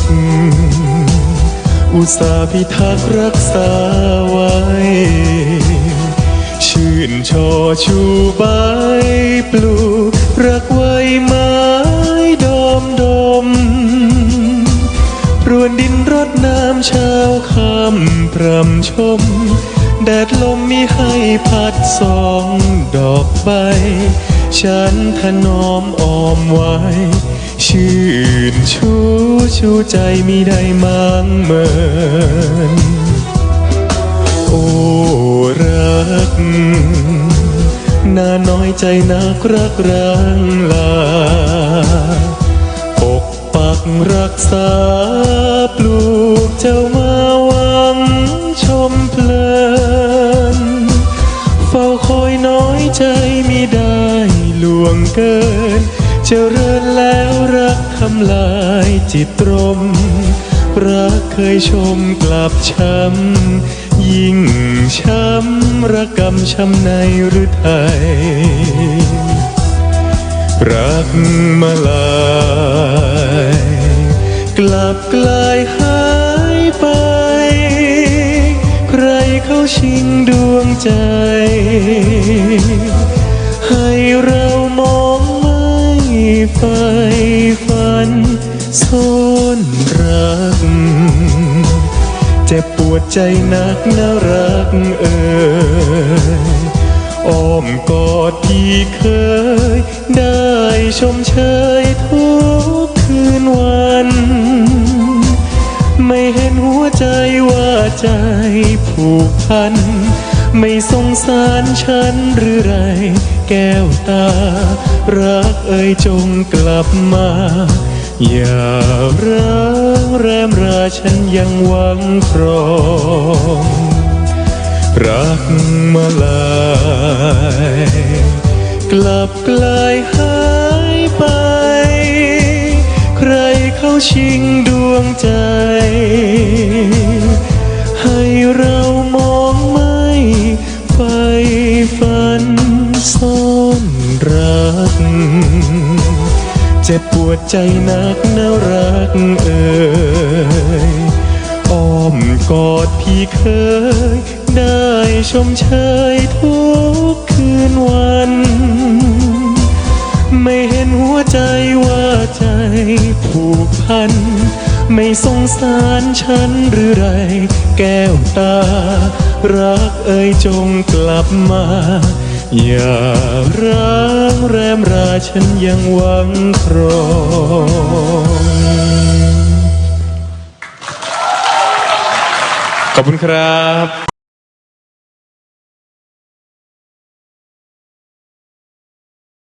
ก อุตสาห์พิทักษ์รักษาไว้ ชื่นชอชูใบปลูก รักไว้ไม้ดอมดมรวนดินรดน้ำเช้าคำพรำชม แดดลมมีให้พัดสองดอกใบ ฉันถนอมออมไว้ ชื่นชูชูใจมีได้มังเมินโอ้รักน่าน้อยใจนักรักรังลาปกปักรักษาปลูกเจ้ามาวังชมเพลิน เฝ้าคอยน้อยใจมิได้ลวงเกิน เจริญแล้วรักทำลายจิตตรม รักเคยชมกลับช้ำ ยิ่งช้ำระกำช้ำในหรือไทย รักมาลายกลับกลายหายไป ใครเขาชิงดวงใจ ให้เรา ไม่ไฟฝันซ่อนรัก เจ็บปวดใจนักน่ารักเอ่ยอ้อมกอดที่เคย ได้ชมเชยทุกคืนวัน ไม่เห็นหัวใจว่าใจผูกพัน ไม่สงสารฉันหรือไร แก้วตา รักเอ่ยจงกลับมา อย่าร้างแรมราฉันยังหวังครอง รักมาลาย กลับกลายหายไป ใครเข้าชิงดวงใจ ฝันซ่อนรัก เจ็บปวดใจนักน่ารักเอ่ยอ้อมกอดพี่เคย ได้ชมเชยทุกคืนวัน ไม่เห็นหัวใจว่าใจผูกพัน ไม่สงสารฉันหรือไร แก้วตา รักเอ่ยจงกลับมา อย่าร้างแรมราฉันยังหวังครองขอบคุณครับ